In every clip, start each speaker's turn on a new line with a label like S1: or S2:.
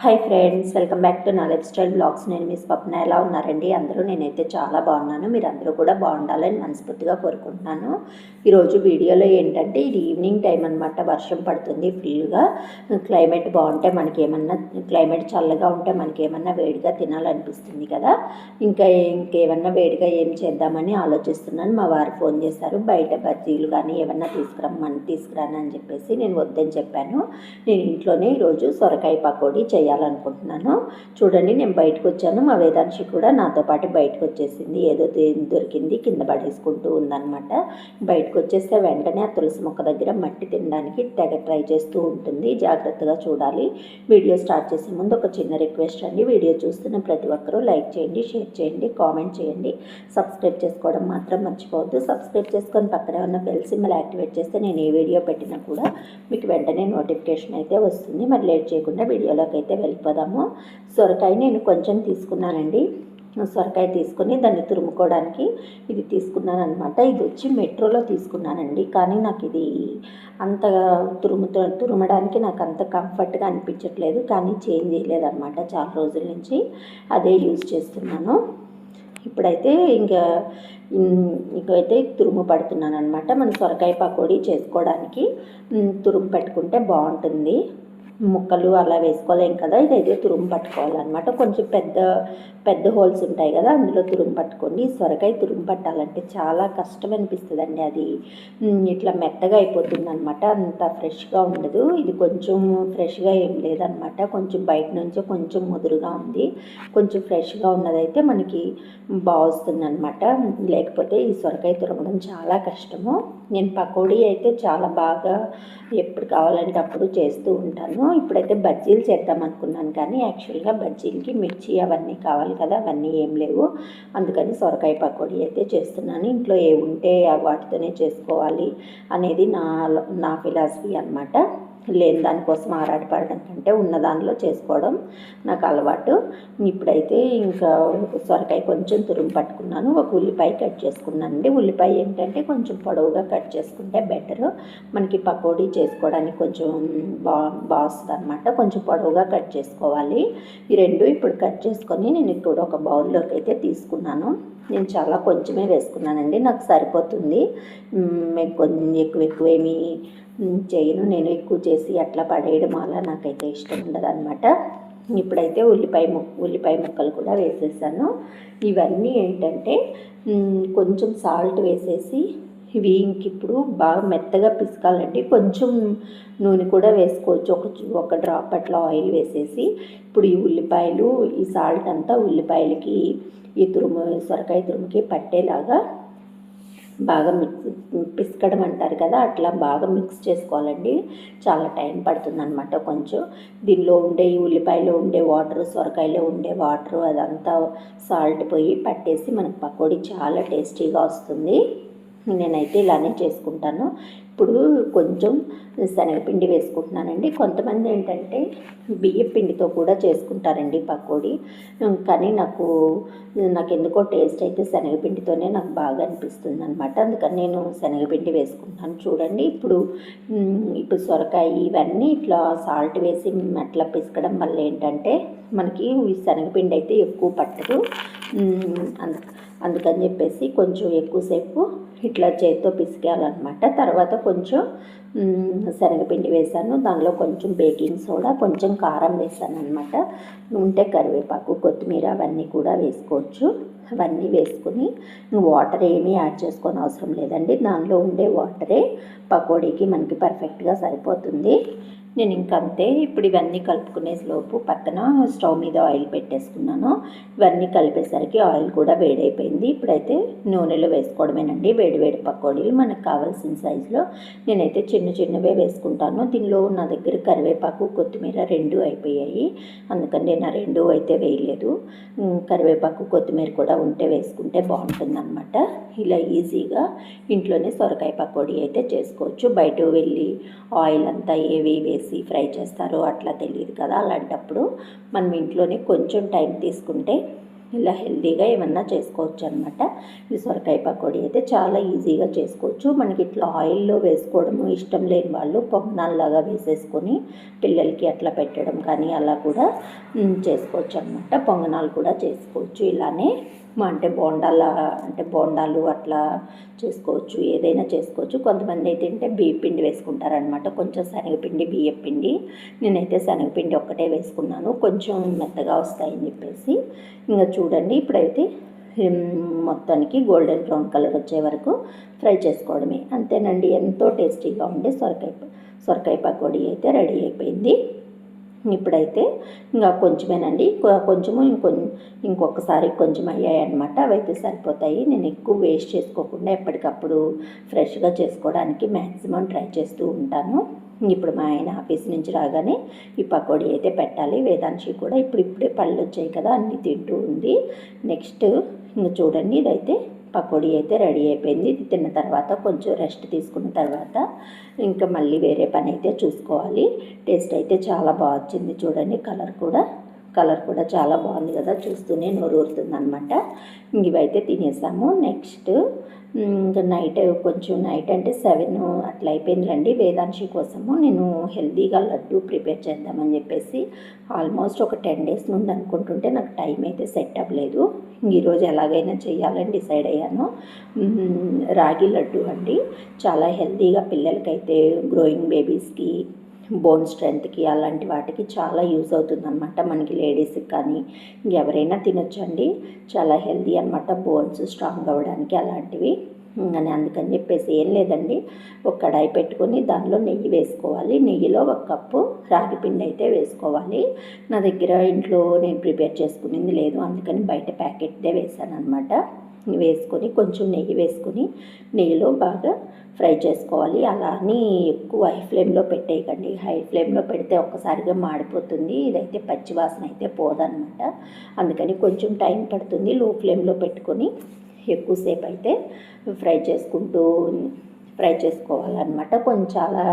S1: Hi friends welcome back to నా lifestyle blogs నేను మీ స్వప్న ఎలా ఉన్నారండి? అందరూ నేనైతే చాలా బాగున్నాను. మీరు అందరూ కూడా బాగుండాలని మనస్ఫూర్తిగా కోరుకుంటున్నాను. ఈరోజు వీడియోలో ఏంటంటే ఇది ఈవినింగ్ టైం అనమాట వర్షం పడుతుంది ఫుల్గా క్లైమేట్ బాగుంటే మనకి ఏమన్నా క్లైమేట్ చల్లగా ఉంటే మనకి ఏమన్నా వేడిగా తినాలనిపిస్తుంది కదా. ఇంకా ఇంకేమన్నా వేడిగా ఏం చేద్దామని ఆలోచిస్తున్నాను. మా వారు ఫోన్ చేశారు బయట బజ్జీలు కానీ ఏమన్నా తీసుకురమ్మని తీసుకురాను అని చెప్పేసి నేను వద్దని చెప్పాను. నేను ఇంట్లోనే ఈరోజు సొరకాయ పకోడీ చేయాలనుకుంటున్నాను. చూడండి నేను బయటకు వచ్చాను. మా వేదాంశి కూడా నాతో పాటు బయటకు వచ్చేసింది. ఏదో దొరికింది కింద పడేసుకుంటూ ఉందన్నమాట. బయటకు వచ్చేస్తే వెంటనే ఆ తులసి మొక్క దగ్గర మట్టి తినడానికి తెగ ట్రై చేస్తూ ఉంటుంది. జాగ్రత్తగా చూడాలి. వీడియో స్టార్ట్ చేసే ముందు ఒక చిన్న రిక్వెస్ట్ అండి. వీడియో చూస్తున్న ప్రతి ఒక్కరూ లైక్ చేయండి షేర్ చేయండి కామెంట్ చేయండి. సబ్స్క్రైబ్ చేసుకోవడం మాత్రం మర్చిపోవద్దు. సబ్స్క్రైబ్ చేసుకొని పక్కనే ఉన్న బెల్ సింబల్ యాక్టివేట్ చేస్తే నేను ఏ వీడియో పెట్టినా కూడా మీకు వెంటనే నోటిఫికేషన్ అయితే వస్తుంది. మరి లేట్ చేయకుండా వీడియోలోకి అయితే వెళ్ళిపోదాము. సొరకాయ నేను కొంచెం తీసుకున్నానండి. సొరకాయ తీసుకొని దాన్ని తురుముకోవడానికి ఇది తీసుకున్నాను అనమాట ఇది వచ్చి మెట్రోలో తీసుకున్నానండి. కానీ నాకు ఇది అంత తురుము తురమడానికి నాకు అంత కంఫర్ట్గా అనిపించట్లేదు. కానీ చేంజ్ చేయలేదన్నమాట చాలా రోజుల నుంచి. అదే యూజ్ చేస్తున్నాను. ఇప్పుడైతే ఇంకా ఇంకైతే తురుము పడుతున్నాను అనమాట మన సొరకాయ పకోడీ చేసుకోవడానికి. తురుము పెట్టుకుంటే బాగుంటుంది. ముక్కలు అలా వేసుకోలేం కదా ఇదైతే తురుము పట్టుకోవాలన్నమాట. కొంచెం పెద్ద పెద్ద హోల్స్ ఉంటాయి కదా అందులో తురుము పట్టుకోండి. సొరకాయ తురుము పట్టాలంటే చాలా కష్టం అనిపిస్తుందండి అది ఇట్లా మెత్తగా అయిపోతుంది అనమాట అంత ఫ్రెష్గా ఉండదు. ఇది కొంచెం ఫ్రెష్గా ఏం లేదనమాట కొంచెం బయట నుంచే కొంచెం ముదురుగా ఉంది. కొంచెం ఫ్రెష్గా ఉన్నదైతే మనకి బాగుస్తుంది అనమాట లేకపోతే ఈ సొరకాయ తురమడం చాలా కష్టము. నేను పకోడీ అయితే చాలా బాగా ఎప్పుడు కావాలంటే అప్పుడు చేస్తూ ఉంటాను. ఇప్పుడైతే బజ్జీలు చేద్దాం అనుకున్నాను కానీ యాక్చువల్గా బజ్జీలకి మిర్చి అవన్నీ కావాలి కదా అవన్నీ ఏం లేవు. అందుకని సొరకాయ పకోడీ అయితే చేస్తున్నాను. ఇంట్లో ఏ ఉంటే వాటితోనే చేసుకోవాలి అనేది నా నా ఫిలాసఫీ అనమాట లేని దానికోసం ఆరాటపడడం కంటే ఉన్న దానిలో చేసుకోవడం నాకు అలవాటు. ఇప్పుడైతే ఇంకా సొరకాయ కొంచెం తురుము పట్టుకున్నాను. ఒక ఉల్లిపాయ కట్ చేసుకున్నాను అండి ఉల్లిపాయ ఏంటంటే కొంచెం పొడవుగా కట్ చేసుకుంటే బెటర్. మనకి పకోడీ చేసుకోవడానికి కొంచెం బా బాగుస్తుంది అనమాట కొంచెం పొడవుగా కట్ చేసుకోవాలి. ఈ రెండు ఇప్పుడు కట్ చేసుకొని నేను ఇప్పుడు ఒక బౌల్లోకి అయితే తీసుకున్నాను. నేను చాలా కొంచెమే వేసుకున్నానండి. నాకు సరిపోతుంది. కొంచెం ఎక్కువ ఎక్కువ ఏమీ చేయను. నేను ఎక్కువ చేసి అట్లా పడేయడం అలా నాకైతే ఇష్టం ఉండదు ఇప్పుడైతే ఉల్లిపాయ ము ఉల్లిపాయ ముక్కలు కూడా వేసేసాను. ఇవన్నీ ఏంటంటే కొంచెం సాల్ట్ వేసేసి ఇవి ఇంకిప్పుడు బాగా మెత్తగా పిసకాలండి కొంచెం నూనె కూడా వేసుకోవచ్చు. ఒక ఒక డ్రాప్ అట్లా ఆయిల్ వేసేసి ఇప్పుడు ఈ ఉల్లిపాయలు ఈ సాల్ట్ అంతా ఉల్లిపాయలకి ఈ తురుము సొరకాయ తురుముకి పట్టేలాగా బాగా మిక్స్ పిసకడం అంటారు కదా అట్లా బాగా మిక్స్ చేసుకోవాలండి. చాలా టైం పడుతుంది అనమాట కొంచెం. దీనిలో ఉండే ఈ ఉల్లిపాయలో ఉండే వాటర్ సొరకాయలో ఉండే వాటర్ అదంతా సాల్ట్ పోయి పట్టేసి మనకు పకోడీ చాలా టేస్టీగా వస్తుంది. నేనైతే ఇలానే చేసుకుంటాను. ఇప్పుడు కొంచెం శనగపిండి వేసుకుంటున్నానండి. కొంతమంది ఏంటంటే బియ్య పిండితో కూడా చేసుకుంటారండి పకోడీ. కానీ నాకు నాకు ఎందుకో టేస్ట్ అయితే శనగపిండితోనే నాకు బాగా అనిపిస్తుంది అనమాట అందుకని నేను శనగపిండి వేసుకుంటాను చూడండి ఇప్పుడు ఇప్పుడు సొరకాయ ఇవన్నీ ఇట్లా సాల్ట్ వేసి అట్లా పిసకడం వల్ల ఏంటంటే మనకి శనగపిండి అయితే ఎక్కువ పట్టదు. అందు అందుకని చెప్పేసి కొంచెం ఎక్కువసేపు ఇట్లా చేతితో పిసికేయాలన్నమాట. తర్వాత కొంచెం శనగపిండి వేసాను. దానిలో కొంచెం బేకింగ్ సోడా కొంచెం కారం వేసాను అనమాట ఉంటే కరివేపాకు కొత్తిమీర అవన్నీ కూడా వేసుకోవచ్చు. అవన్నీ వేసుకుని వాటర్ ఏమీ యాడ్ చేసుకొని అవసరం లేదండి. దానిలో ఉండే వాటరే పకోడీకి మనకి పర్ఫెక్ట్గా సరిపోతుంది. నేను ఇంకంతే ఇప్పుడు ఇవన్నీ కలుపుకునే లోపు పక్కన స్టవ్ మీద ఆయిల్ పెట్టేసుకున్నాను. ఇవన్నీ కలిపేసరికి ఆయిల్ కూడా వేడైపోయింది. ఇప్పుడైతే నూనెలో వేసుకోవడమేనండి. వేడి వేడి పకోడీలు మనకు కావాల్సిన సైజులో నేనైతే చిన్న చిన్నవే వేసుకుంటాను. దీనిలో నా దగ్గర కరివేపాకు కొత్తిమీర రెండు అయిపోయాయి. అందుకని నేను ఆ రెండు అయితే వేయలేదు. కరివేపాకు కొత్తిమీర కూడా ఉంటే వేసుకుంటే బాగుంటుందన్నమాట. ఇలా ఈజీగా ఇంట్లోనే సొరకాయ పకోడీ అయితే చేసుకోవచ్చు. బయట వెళ్ళి ఆయిల్ అంతా ఏవి వేసి వేసి ఫ్రై చేస్తారో అట్లా తెలియదు కదా అలాంటప్పుడు మనం ఇంట్లోనే కొంచెం టైం తీసుకుంటే ఇలా హెల్తీగా ఏమన్నా చేసుకోవచ్చు అనమాట ఈ సొరకాయ పకోడీ అయితే చాలా ఈజీగా చేసుకోవచ్చు. మనకి ఇట్లా ఆయిల్లో వేసుకోవడము ఇష్టం లేని వాళ్ళు పొంగనాల్లాగా వేసేసుకొని పిల్లలకి అట్లా పెట్టడం కానీ అలా కూడా చేసుకోవచ్చు అనమాట పొంగనాలు కూడా చేసుకోవచ్చు ఇలానే. మా అంటే బోండాల అంటే బోండాలు అట్లా చేసుకోవచ్చు ఏదైనా చేసుకోవచ్చు. కొంతమంది అయితే అంటే బియ్య పిండి వేసుకుంటారనమాట కొంచెం శనగపిండి బియ్య పిండి. నేనైతే శనగపిండి ఒక్కటే వేసుకున్నాను. కొంచెం మెత్తగా వస్తాయని చెప్పేసి. ఇంకా చూడండి ఇప్పుడైతే మొత్తానికి గోల్డెన్ బ్రౌన్ కలర్ వచ్చే వరకు ఫ్రై చేసుకోవడమే. అంతేనండి ఎంతో టేస్టీగా ఉండే సొరకాయ సొరకాయ పకోడీ అయితే రెడీ అయిపోయింది. ఇప్పుడైతే ఇంకా కొంచెమేనండి. కొంచెము ఇంకొ ఇంకొకసారి కొంచెం అయ్యాయన్నమాట. అవైతే సరిపోతాయి. నేను ఎక్కువ వేస్ట్ చేసుకోకుండా ఎప్పటికప్పుడు ఫ్రెష్గా చేసుకోవడానికి మ్యాక్సిమం ట్రై చేస్తూ ఉంటాను. ఇప్పుడు మా ఆయన ఆఫీస్ నుంచి రాగానే ఈ పకోడీ అయితే పెట్టాలి. వేదాంశి కూడా ఇప్పుడు ఇప్పుడే పళ్ళు వచ్చాయి కదా అన్నీ తింటూ ఉంది. నెక్స్ట్ ఇంక చూడండి. ఇదైతే పకోడీ అయితే రెడీ అయిపోయింది. ఇది తిన్న తర్వాత కొంచెం రెస్ట్ తీసుకున్న తర్వాత ఇంకా మళ్ళీ వేరే పని అయితే చూసుకోవాలి. టేస్ట్ అయితే చాలా బాగా వచ్చింది చూడండి. కలర్ కూడా కలర్ కూడా చాలా బాగుంది కదా చూస్తూనే నోరు ఊరుతుంది అనమాట ఇవైతే తినేసాము. నెక్స్ట్ ఇంకా నైట్ కొంచెం నైట్ అంటే సెవెన్ అట్లా అయిపోయిందిలండి వేదాంశి కోసము నేను హెల్తీగా లడ్డు ప్రిపేర్ చేద్దామని చెప్పేసి ఆల్మోస్ట్ ఒక టెన్ డేస్ నుండి అనుకుంటుంటే నాకు టైం అయితే సెట్ అవ్వలేదు. ఈరోజు ఎలాగైనా చేయాలని డిసైడ్ అయ్యాను. రాగి లడ్డు అండి. చాలా హెల్తీగా పిల్లలకైతే గ్రోయింగ్ బేబీస్కి బోన్ స్ట్రెంత్కి అలాంటి వాటికి చాలా యూజ్ అవుతుంది అనమాట మనకి లేడీస్కి కానీ ఎవరైనా తినొచ్చండి. చాలా హెల్దీ అనమాట బోన్స్ స్ట్రాంగ్ అవ్వడానికి అలాంటివి. అని అందుకని చెప్పేసి ఏం లేదండి. ఒక కడాయి పెట్టుకొని దానిలో నెయ్యి వేసుకోవాలి. నెయ్యిలో ఒక కప్పు రాగి పిండి అయితే వేసుకోవాలి. నా దగ్గర ఇంట్లో నేను ప్రిపేర్ చేసుకునేది లేదు. అందుకని బయట ప్యాకెట్దే వేసాను అనమాట వేసుకొని కొంచెం నెయ్యి వేసుకొని నెయ్యిలో బాగా ఫ్రై చేసుకోవాలి. అలా అని ఎక్కువ హై ఫ్లేమ్లో పెట్టేయకండి. హై ఫ్లేమ్లో పెడితే ఒక్కసారిగా మాడిపోతుంది. ఇదైతే పచ్చి వాసన అయితే పోదనమాట అందుకని కొంచెం టైం పడుతుంది. లో ఫ్లేమ్లో పెట్టుకొని ఎక్కువసేపు అయితే ఫ్రై చేసుకుంటూ ఫ్రై చేసుకోవాలన్నమాట. కొంచెం చాలా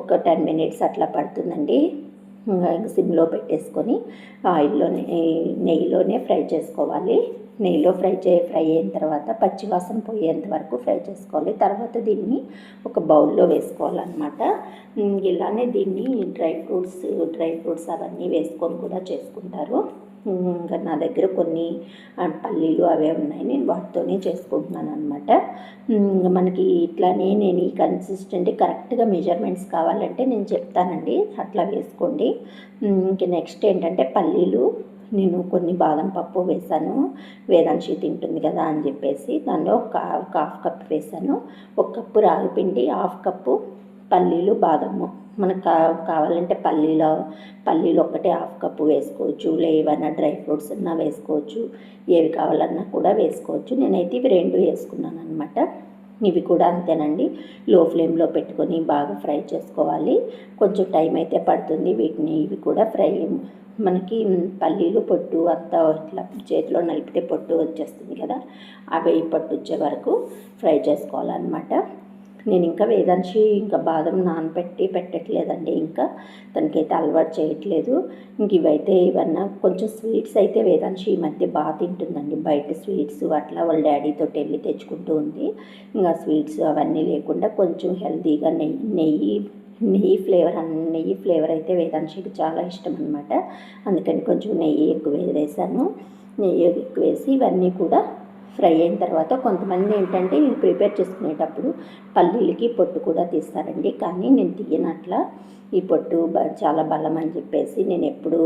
S1: ఒక టెన్ మినిట్స్ అట్లా పడుతుందండి. సిమ్లో పెట్టేసుకొని ఆయిల్లోనే నెయ్యిలోనే ఫ్రై చేసుకోవాలి. నెయ్యిలో ఫ్రై చే ఫ్రై అయిన తర్వాత పచ్చివాసన పోయేంత వరకు ఫ్రై చేసుకోవాలి. తర్వాత దీన్ని ఒక బౌల్లో వేసుకోవాలన్నమాట. ఇలానే దీన్ని డ్రై ఫ్రూట్స్ డ్రై ఫ్రూట్స్ అవన్నీ వేసుకొని కూడా చేసుకుంటారు. ఇంకా నా దగ్గర కొన్ని పల్లీలు అవే ఉన్నాయి. నేను వాటితోనే చేసుకుంటున్నాను అనమాట మనకి ఇట్లానే నేను ఈ కన్సిస్టెంట్ కరెక్ట్గా మెజర్మెంట్స్ కావాలంటే నేను చెప్తానండి. అట్లా వేసుకోండి. ఇంకా ఇంక నెక్స్ట్ ఏంటంటే పల్లీలు నేను కొన్ని బాదం పప్పు వేసాను వేదాంశి తింటుంది కదా అని చెప్పేసి దానిలో ఒక ఒక హాఫ్ కప్ వేసాను ఒక కప్పు రాగిపిండి హాఫ్ కప్పు పల్లీలు బాదము. మనకు కా కావాలంటే పల్లీలో పల్లీలు ఒక్కటే హాఫ్ కప్పు వేసుకోవచ్చు. లే ఏవైనా డ్రై ఫ్రూట్స్ ఉన్నా వేసుకోవచ్చు. ఏవి కావాలన్నా కూడా వేసుకోవచ్చు. నేనైతే ఇవి రెండు వేసుకున్నాను అనమాట ఇవి కూడా అంతేనండి. లో ఫ్లేమ్లో పెట్టుకొని బాగా ఫ్రై చేసుకోవాలి. కొంచెం టైం అయితే పడుతుంది. వీటిని ఇవి కూడా ఫ్రై మనకి పల్లీలు పొట్టు అంతా ఇట్లా చేతిలో నలిపితే పొట్టు వచ్చేస్తుంది కదా. అవి పొట్టు వచ్చే వరకు ఫ్రై చేసుకోవాలన్నమాట. నేను ఇంకా వేదాంశి ఇంకా బాదం నానబెట్టి పెట్టట్లేదండి. ఇంకా తనకైతే అలవాటు చేయట్లేదు. ఇంక ఇవైతే ఇవన్నా కొంచెం స్వీట్స్ అయితే వేదాంశి ఈ మధ్య బాగా తింటుందండి. బయట స్వీట్స్ అట్లా వాళ్ళ డాడీతో వెళ్ళి తెచ్చుకుంటూ ఉంది. ఇంకా స్వీట్స్ అవన్నీ లేకుండా కొంచెం హెల్తీగా నెయ్యి నెయ్యి నెయ్యి ఫ్లేవర్ నెయ్యి ఫ్లేవర్ అయితే వేదాంశికి చాలా ఇష్టం అనమాట అందుకని కొంచెం నెయ్యి ఎక్కువ వేసాను నెయ్యి ఎక్కువ వేసి ఇవన్నీ కూడా ఫ్రై అయిన తర్వాత కొంతమంది ఏంటంటే ఇది ప్రిపేర్ చేసుకునేటప్పుడు పల్లీలకి పొట్టు కూడా తీస్తారండి. కానీ నేను తీయనట్లా ఈ పొట్టు చాలా బలం అని చెప్పేసి నేను ఎప్పుడు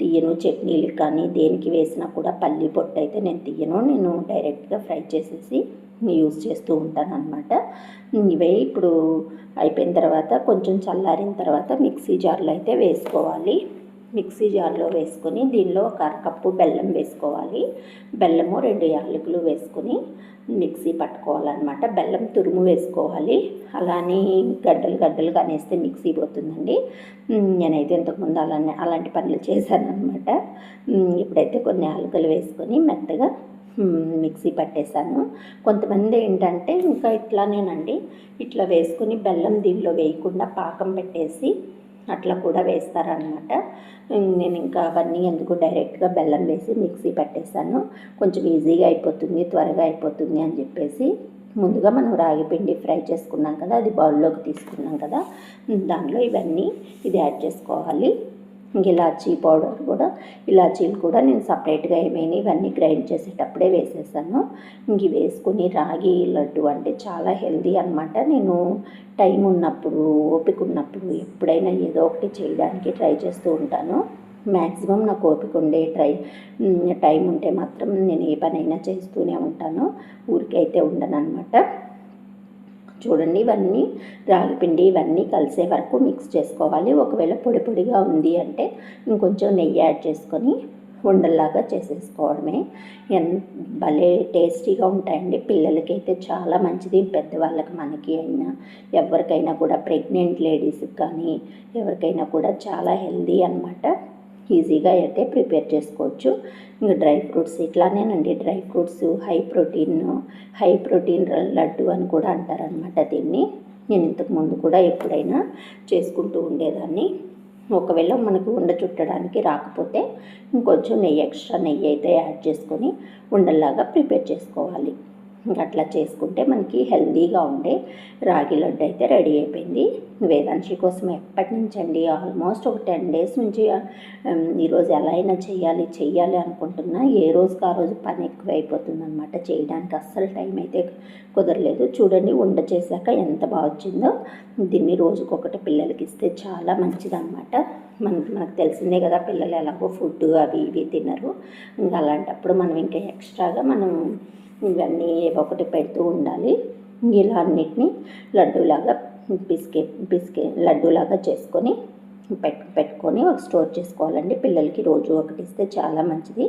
S1: తీయను. చట్నీలు కానీ దేనికి వేసినా కూడా పల్లి పొట్టు అయితే నేను తీయను. నేను డైరెక్ట్గా ఫ్రై చేసేసి యూజ్ చేస్తూ ఉంటాను అనమాట ఇవే ఇప్పుడు అయిపోయిన తర్వాత కొంచెం చల్లారిన తర్వాత మిక్సీ జార్లో అయితే వేసుకోవాలి. మిక్సీ జార్లో వేసుకొని దీనిలో ఒక అరకప్పు బెల్లం వేసుకోవాలి. బెల్లము రెండు యాలకులు వేసుకొని మిక్సీ పట్టుకోవాలన్నమాట. బెల్లం తురుము వేసుకోవాలి. అలానే గడ్డలు గడ్డలు కనేస్తే మిక్సీ పోతుందండి. నేనైతే ఇంతకుముందు అలానే అలాంటి పనులు చేశాను అనమాట ఇప్పుడైతే కొన్ని యాలకులు వేసుకొని మెత్తగా మిక్సీ పట్టేశాను. కొంతమంది ఏంటంటే ఇంకా ఇట్లానేనండి. ఇట్లా వేసుకుని బెల్లం దీనిలో వేయకుండా పాకం పెట్టేసి అట్లా కూడా వేస్తారనమాట నేను ఇంకా అవన్నీ ఎందుకు డైరెక్ట్గా బెల్లం వేసి మిక్సీ పెట్టేశాను కొంచెం ఈజీగా అయిపోతుంది త్వరగా అయిపోతుంది అని చెప్పేసి. ముందుగా మనం రాగి పిండి ఫ్రై చేసుకున్నాం కదా అది బౌల్లోకి తీసుకున్నాం కదా. దానిలో ఇవన్నీ ఇది యాడ్ చేసుకోవాలి. ఇలాచీ పౌడర్ కూడా ఇలాచీలు కూడా నేను సపరేట్గా ఏమైనా ఇవన్నీ గ్రైండ్ చేసేటప్పుడే వేసేసాను. ఇంక వేసుకుని రాగి లడ్డు అంటే చాలా హెల్దీ అనమాట నేను టైం ఉన్నప్పుడు ఓపిక ఉన్నప్పుడు ఎప్పుడైనా ఏదో ఒకటి చేయడానికి ట్రై చేస్తూ ఉంటాను. మ్యాక్సిమం నాకు ఓపిక ఉండే ట్రై టైం ఉంటే మాత్రం నేను ఏ పనైనా చేస్తూనే ఉంటాను. ఊరికైతే ఉండను అనమాట చూడండి ఇవన్నీ రాగిపిండి ఇవన్నీ కలిసే వరకు మిక్స్ చేసుకోవాలి. ఒకవేళ పొడి పొడిగా ఉంది అంటే ఇంకొంచెం నెయ్యి యాడ్ చేసుకొని ఉండల్లాగా చేసేసుకోవడమే. ఎంత భలే టేస్టీగా ఉంటాయండి. పిల్లలకి అయితే చాలా మంచిది. పెద్దవాళ్ళకి మనకి అయినా ఎవరికైనా కూడా ప్రెగ్నెంట్ లేడీస్కి కానీ ఎవరికైనా కూడా చాలా హెల్దీ అనమాట ఈజీగా అయితే ప్రిపేర్ చేసుకోవచ్చు. ఇంకా dry fruits ఇట్లానేనండి. Dry fruits high protein high protein laddu అని కూడా అంటారనమాట దీన్ని. నేను ఇంతకు ముందు కూడా ఎప్పుడైనా చేసుకుంటూ ఉండేదాన్ని. ఒకవేళ మనకు ఉండ చుట్టడానికి రాకపోతే ఇంకొంచెం నెయ్యి ఎక్స్ట్రా నెయ్యి అయితే యాడ్ చేసుకొని ఉండల్లాగా ప్రిపేర్ చేసుకోవాలి. ఇంకా అట్లా చేసుకుంటే మనకి హెల్తీగా ఉండే రాగి లడ్డు అయితే రెడీ అయిపోయింది. వేదాంశి కోసం ఎప్పటి నుంచి అండి ఆల్మోస్ట్ ఒక టెన్ డేస్ నుంచి ఈరోజు ఎలా అయినా చేయాలి చేయాలి అనుకుంటున్నా. ఏ రోజుకి ఆ రోజు పని ఎక్కువ అయిపోతుంది అనమాట చేయడానికి అస్సలు టైం అయితే కుదరలేదు. చూడండి వంట చేశాక ఎంత బాగా వచ్చిందో. దీన్ని రోజుకొకటి పిల్లలకి ఇస్తే చాలా మంచిదన్నమాట. మనకి మనకు తెలిసిందే కదా పిల్లలు ఎలాగో ఫుడ్ అవి ఇవి తినరు. ఇంకా అలాంటప్పుడు మనం ఇంకా ఎక్స్ట్రాగా మనం ఇవన్నీ ఒకటి పెడుతూ ఉండాలి. ఇలా అన్నిటినీ లడ్డూలాగా బిస్కెట్ బిస్కెట్ లడ్డూలాగా చేసుకొని పెట్టు పెట్టుకొని స్టోర్ చేసుకోవాలండి. పిల్లలకి రోజు ఒకటి ఇస్తే చాలా మంచిది.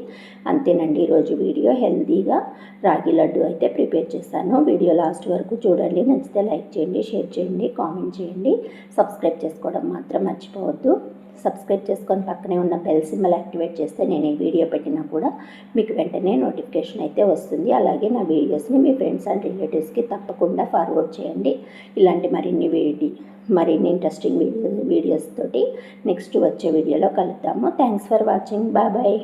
S1: అంతేనండి ఈరోజు వీడియో హెల్తీగా రాగి లడ్డు అయితే ప్రిపేర్ చేశాను. వీడియో లాస్ట్ వరకు చూడండి. నచ్చితే లైక్ చేయండి షేర్ చేయండి కామెంట్ చేయండి. సబ్స్క్రైబ్ చేసుకోవడం మాత్రం మర్చిపోవద్దు. సబ్స్క్రైబ్ చేసుకొని పక్కనే ఉన్న బెల్ సింబల్ యాక్టివేట్ చేస్తే నేను ఈ వీడియో పెట్టినా కూడా మీకు వెంటనే నోటిఫికేషన్ అయితే వస్తుంది. అలాగే నా వీడియోస్ని మీ ఫ్రెండ్స్ అండ్ రిలేటివ్స్కి తప్పకుండా ఫార్వర్డ్ చేయండి. ఇలాంటి మరిన్ని వీడియో మరిన్ని ఇంట్రెస్టింగ్ వీడియో వీడియోస్ తోటి నెక్స్ట్ వచ్చే వీడియోలో కలుద్దాము. Thanks for watching bye bye